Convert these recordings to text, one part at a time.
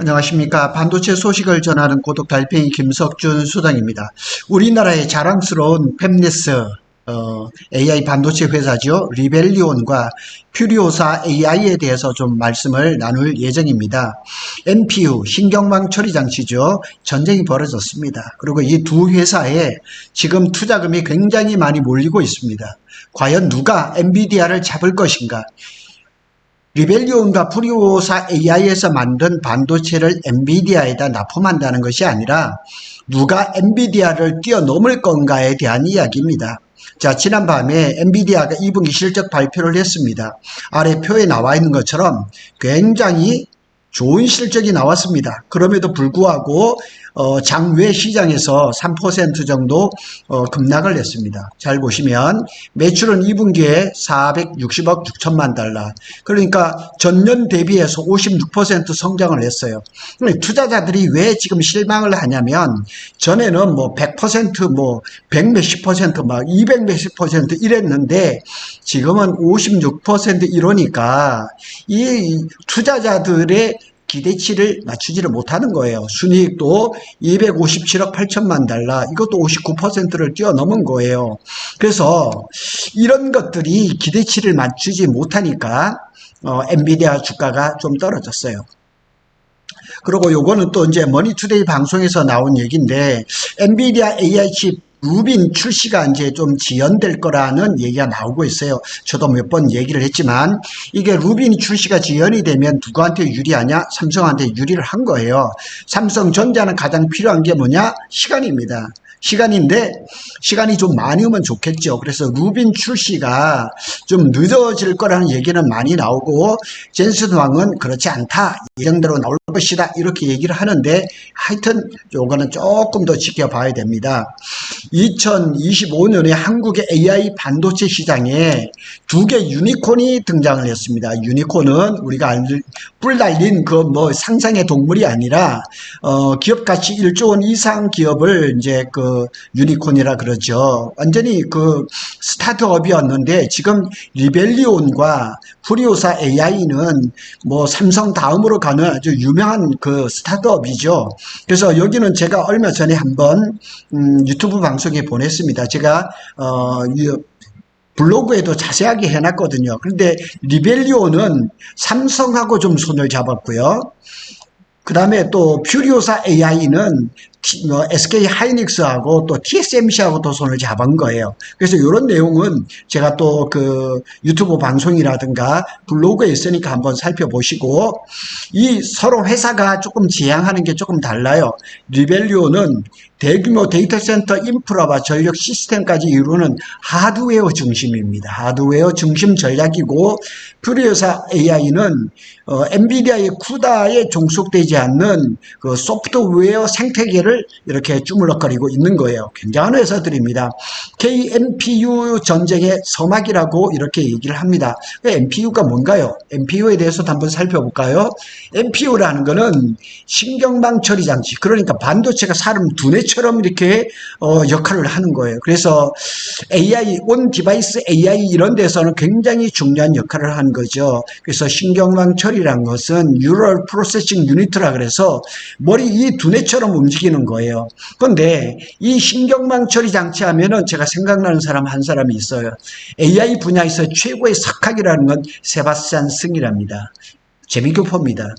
안녕하십니까. 반도체 소식을 전하는 고독 달팽이 김석준 수장입니다. 우리나라의 자랑스러운 팹리스 어, AI 반도체 회사죠. 리벨리온과 퓨리오사 AI에 대해서 좀 말씀을 나눌 예정입니다. NPU, 신경망 처리 장치죠. 전쟁이 벌어졌습니다. 그리고 이 두 회사에 지금 투자금이 굉장히 많이 몰리고 있습니다. 과연 누가 엔비디아를 잡을 것인가? 리벨리온과 프리오사 AI에서 만든 반도체를 엔비디아에다 납품한다는 것이 아니라 누가 엔비디아를 뛰어넘을 건가에 대한 이야기입니다. 자, 지난 밤에 엔비디아가 2분기 실적 발표를 했습니다. 아래 표에 나와 있는 것처럼 굉장히 좋은 실적이 나왔습니다. 그럼에도 불구하고 어, 장외 시장에서 3% 정도 어, 급락을 했습니다. 잘 보시면 매출은 2분기에 460억 6천만 달러. 그러니까 전년 대비해서 56% 성장을 했어요. 투자자들이 왜 지금 실망을 하냐면 전에는 뭐 100%, 뭐 100 몇십 퍼센트, 막 200 몇십 퍼센트 이랬는데 지금은 56% 이러니까 이 투자자들의 기대치를 맞추지를 못하는 거예요. 순이익도 257억 8천만 달러, 이것도 59%를 뛰어넘은 거예요. 그래서 이런 것들이 기대치를 맞추지 못하니까 어, 엔비디아 주가가 좀 떨어졌어요. 그리고 요거는 또 이제 머니투데이 방송에서 나온 얘기인데 엔비디아 AI 칩 루빈 출시가 이제 좀 지연될 거라는 얘기가 나오고 있어요. 저도 몇 번 얘기를 했지만 이게 루빈 출시가 지연이 되면 누구한테 유리하냐? 삼성한테 유리를 한 거예요. 삼성전자는 가장 필요한 게 뭐냐? 시간입니다. 시간인데 시간이 좀 많이 오면 좋겠죠. 그래서 루빈 출시가 좀 늦어질 거라는 얘기는 많이 나오고 젠슨 왕은 그렇지 않다. 예정대로 나올 것이다. 이렇게 얘기를 하는데 하여튼 요거는 조금 더 지켜봐야 됩니다. 2025년에 한국의 AI 반도체 시장에 두 개 유니콘이 등장을 했습니다. 유니콘은 우리가 알뿔 달린 그 뭐 상상의 동물이 아니라 어 기업 가치 1조 원 이상 기업을 이제 그 유니콘이라 그러죠. 완전히 그 스타트업이었는데 지금 리벨리온과 프리오사 AI는 뭐 삼성 다음으로 가는 아주 유명한 그 스타트업이죠. 그래서 여기는 제가 얼마 전에 한번 음, 유튜브 방송에 보냈습니다. 제가 어 이- 블로그에도 자세하게 해놨거든요. 그런데 리벨리오는 삼성하고 좀 손을 잡았고요. 그 다음에 또 퓨리오사 AI는 SK 하이닉스하고 또 TSMC하고 또 손을 잡은 거예요. 그래서 이런 내용은 제가 또 그 유튜브 방송이라든가 블로그에 있으니까 한번 살펴보시고 이 서로 회사가 조금 지향하는 게 조금 달라요. 리벨리오는 대규모 데이터 센터 인프라와 전력 시스템까지 이루는 하드웨어 중심입니다. 하드웨어 중심 전략이고 퓨리오사 AI는 어, 엔비디아의 쿠다에 종속되지 않는 그 소프트웨어 생태계를 이렇게 주물럭거리고 있는 거예요. 굉장한 회사들입니다. KNPU 전쟁의 서막이라고 이렇게 얘기를 합니다. NPU가 뭔가요? NPU에 대해서도 한번 살펴볼까요? NPU라는 거는 신경망 처리 장치. 그러니까 반도체가 사람 두뇌처럼 이렇게 어, 역할을 하는 거예요. 그래서 AI, 온 디바이스 AI 이런 데서는 굉장히 중요한 역할을 하는 거죠. 그래서 신경망 처리란 것은 Neural Processing Unit라 그래서 머리 이 두뇌처럼 움직이는 거예요. 그런데 이 신경망 처리 장치 하면은 제가 생각나는 사람 한 사람이 있어요. AI 분야에서 최고의 석학이라는 건 세바스찬 승이랍니다. 재미교포입니다.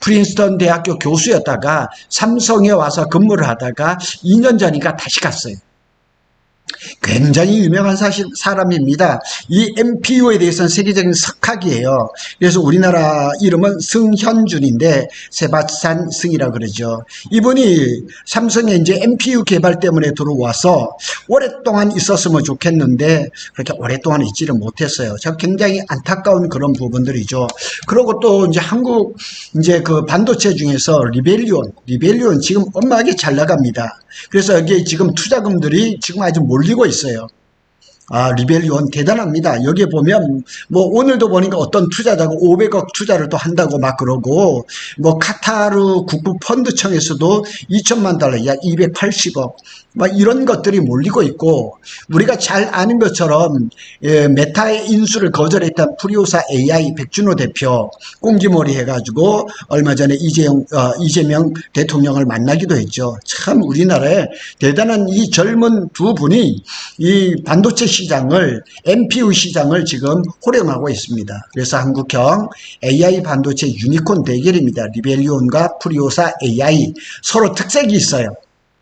프린스턴 대학교 교수였다가 삼성에 와서 근무를 하다가 2년 전인가 다시 갔어요. 굉장히 유명한 사실, 사람입니다. 이 MPU에 대해서는 세계적인 석학이에요. 그래서 우리나라 이름은 승현준인데 세바산 승이라 그러죠. 이분이 삼성에 이제 MPU 개발 때문에 들어와서 오랫동안 있었으면 좋겠는데 그렇게 오랫동안 있지를 못했어요. 참 굉장히 안타까운 그런 부분들이죠. 그리고 또 이제 한국 이제 그 반도체 중에서 리벨리온, 리벨리온 지금 엄하게 잘 나갑니다. 그래서 여기에 지금 투자금들이 지금 아주 몰 리고 있어요. 아, 리벨리온 대단합니다. 여기에 보면 뭐 오늘도 보니까 어떤 투자자가 500억 투자를 또 한다고 막 그러고 뭐 카타르 국부 펀드청에서도 2천만 달러 약 280억 막 이런 것들이 몰리고 있고 우리가 잘 아는 것처럼 예, 메타의 인수를 거절했던 프리오사 AI 백준호 대표 꽁지머리 해가지고 얼마 전에 이재용 어, 이재명 대통령을 만나기도 했죠. 참 우리나라에 대단한 이 젊은 두 분이 이 반도체 시장을 MPU 시장을 지금 호령하고 있습니다. 그래서 한국형 AI 반도체 유니콘 대결입니다. 리벨리온과 프리오사 AI 서로 특색이 있어요.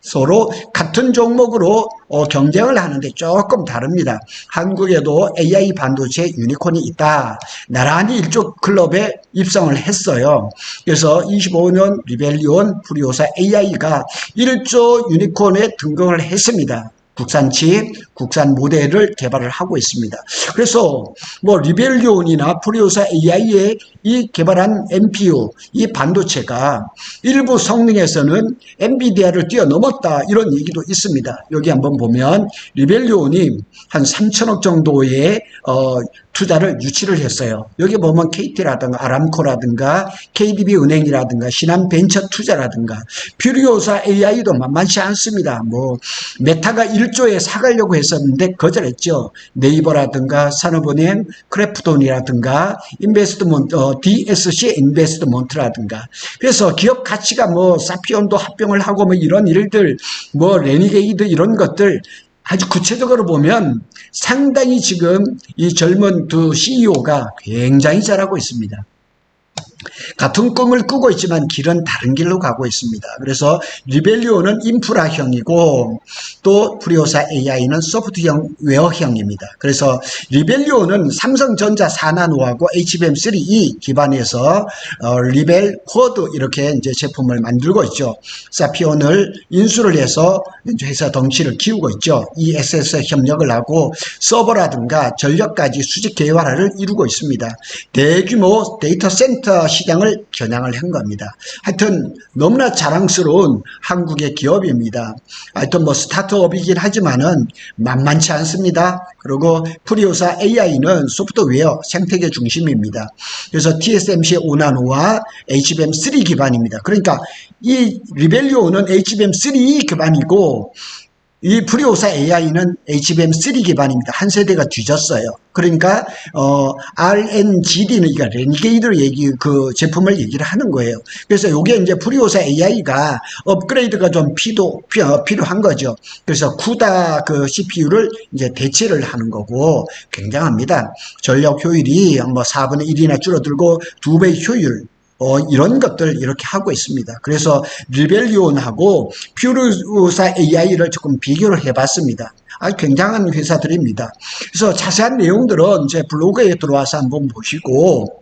서로 같은 종목으로 어, 경쟁을 하는데 조금 다릅니다. 한국에도 AI 반도체 유니콘이 있다. 나란히 일족 클럽에 입성을 했어요. 그래서 25년 리벨리온 프리오사 AI가 1조 유니콘에 등극을 했습니다. 국산 칩, 국산 모델을 개발을 하고 있습니다. 그래서 뭐 리벨리온이나 프리오사 AI의 이 개발한 NPU, 이 반도체가 일부 성능에서는 엔비디아를 뛰어넘었다 이런 얘기도 있습니다. 여기 한번 보면 리벨리온이 한 3천억 정도의 어, 투자를 유치를 했어요. 여기 보면 KT라든가 아람코라든가 KDB 은행이라든가 신한벤처 투자라든가 퓨리오사 AI도 만만치 않습니다. 뭐 메타가 1 조에 사가려고 했었는데 거절했죠. 네이버라든가 산업은행, 크래프톤이라든가 인베스트먼트 어, DSC 인베스트먼트라든가 그래서 기업 가치가 뭐 사피온도 합병을 하고 뭐 이런 일들 뭐 레니게이드 이런 것들 아주 구체적으로 보면 상당히 지금 이 젊은 두 CEO가 굉장히 잘하고 있습니다. 같은 꿈을 꾸고 있지만 길은 다른 길로 가고 있습니다. 그래서 리벨리오는 인프라형이고 또 프리오사 AI는 소프트형 웨어형입니다. 그래서 리벨리오는 삼성전자 사나노하고 HBM3E 기반에서 어, 리벨 쿼드 이렇게 이제 제품을 만들고 있죠. 사피온을 인수를 해서 회사 덩치를 키우고 있죠. ESS 협력을 하고 서버라든가 전력까지 수직 개발화를 이루고 있습니다. 대규모 데이터 센터 시장을 겨냥을 한 겁니다. 하여튼 너무나 자랑스러운 한국의 기업입니다. 하여튼 뭐 스타트업이긴 하지만은 만만치 않습니다. 그리고 프리오사 AI는 소프트웨어 생태계 중심입니다. 그래서 TSMC 오나노와 HBM3 기반입니다. 그러니까 이 리벨리오는 HBM3 기반이고 이 프리오사 AI는 HBM3 기반입니다. 한 세대가 뒤졌어요. 그러니까 어 RNGD는 그러니까 레니게이드 얘기 그 제품을 얘기를 하는 거예요. 그래서 이게 이제 프리오사 AI가 업그레이드가 좀 필요 필요한 거죠. 그래서 쿠다 그 CPU를 이제 대체를 하는 거고 굉장합니다. 전력 효율이 뭐 4분의 1이나 줄어들고 2배 효율 어, 이런 것들 이렇게 하고 있습니다. 그래서 리벨리온하고 퓨르사 AI를 조금 비교를 해봤습니다. 아주 굉장한 회사들입니다. 그래서 자세한 내용들은 제 블로그에 들어와서 한번 보시고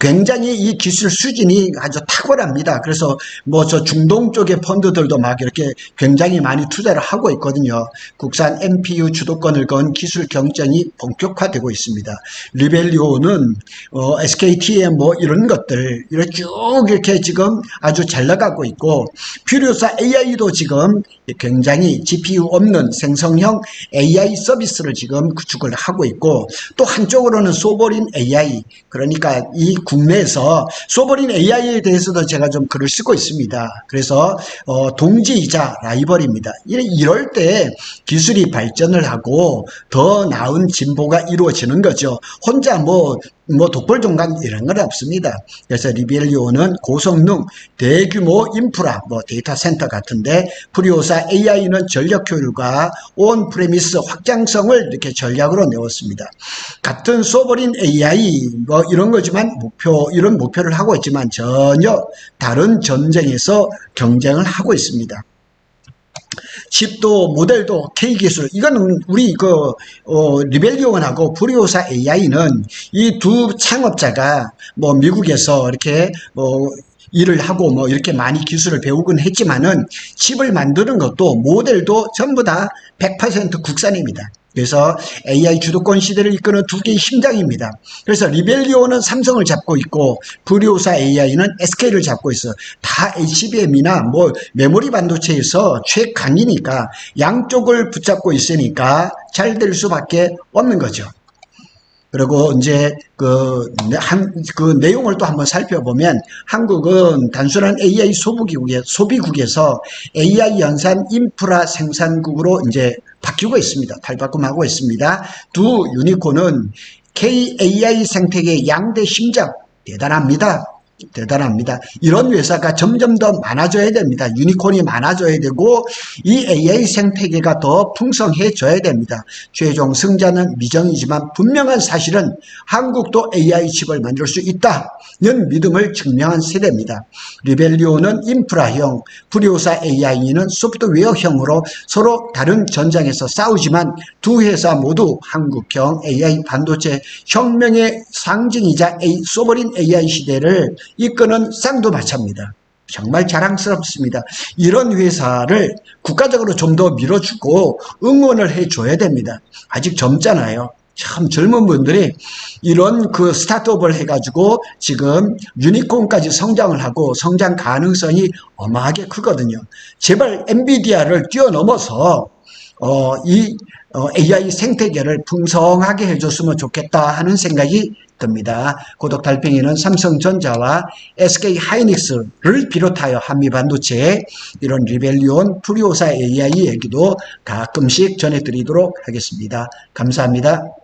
굉장히 이 기술 수준이 아주 탁월합니다. 그래서 뭐 저 중동 쪽의 펀드들도 막 이렇게 굉장히 많이 투자를 하고 있거든요. 국산 NPU 주도권을 건 기술 경쟁이 본격화되고 있습니다. 리벨리오는 어, SKT의 뭐 이런 것들 이렇게 쭉 이렇게 지금 아주 잘 나가고 있고 퓨리오사 AI도 지금 굉장히 GPU 없는 생성형 AI 서비스를 지금 구축을 하고 있고 또 한쪽으로는 소버린 AI 그러니까 이 국내에서 소버린 AI에 대해서도 제가 좀 글을 쓰고 있습니다. 그래서 어, 동지이자 라이벌입니다. 이럴 때 기술이 발전을 하고 더 나은 진보가 이루어지는 거죠. 혼자 뭐 뭐 독불종간 이런 건 없습니다. 그래서 리벨리오는 고성능 대규모 인프라 뭐 데이터 센터 같은데 프리오사 AI는 전력 효율과 온 프레미스 확장성을 이렇게 전략으로 내었습니다. 같은 소버린 AI 뭐 이런 거지만 목표 이런 목표를 하고 있지만 전혀 다른 전쟁에서 경쟁을 하고 있습니다. 칩도 모델도 K 기술 이거는 우리 그 어, 리벨리온하고 프리오사 AI는 이 두 창업자가 뭐 미국에서 이렇게 뭐 일을 하고 뭐 이렇게 많이 기술을 배우곤 했지만은 칩을 만드는 것도 모델도 전부 다 100% 국산입니다. 그래서 AI 주도권 시대를 이끄는 두 개의 심장입니다. 그래서 리벨리오는 삼성을 잡고 있고 브리오사 AI는 SK를 잡고 있어. 다 HBM이나 뭐 메모리 반도체에서 최강이니까 양쪽을 붙잡고 있으니까 잘 될 수밖에 없는 거죠. 그리고 이제 그, 한, 그 내용을 또 한번 살펴보면 한국은 단순한 AI 소비국에, 소비국에서 AI 연산 인프라 생산국으로 이제 바뀌고 있습니다. 탈바꿈하고 있습니다. 두 유니콘은 KAI 생태계 양대 심장 대단합니다. 대단합니다. 이런 회사가 점점 더 많아져야 됩니다. 유니콘이 많아져야 되고 이 AI 생태계가 더 풍성해져야 됩니다. 최종 승자는 미정이지만 분명한 사실은 한국도 AI 칩을 만들 수 있다는 믿음을 증명한 세대입니다. 리벨리오는 인프라형, 프리오사 AI는 소프트웨어형으로 서로 다른 전장에서 싸우지만 두 회사 모두 한국형 AI 반도체 혁명의 상징이자 소버린 AI 시대를 이끄는 쌍두마차입니다. 정말 자랑스럽습니다. 이런 회사를 국가적으로 좀 더 밀어주고 응원을 해줘야 됩니다. 아직 젊잖아요. 참 젊은 분들이 이런 그 스타트업을 해가지고 지금 유니콘까지 성장을 하고 성장 가능성이 어마하게 크거든요. 제발 엔비디아를 뛰어넘어서 어, 이 어, AI 생태계를 풍성하게 해줬으면 좋겠다 하는 생각이 듭니다. 고독 달팽이는 삼성전자와 SK 하이닉스를 비롯하여 한미 반도체 이런 리벨리온 프리오사 AI 얘기도 가끔씩 전해드리도록 하겠습니다. 감사합니다.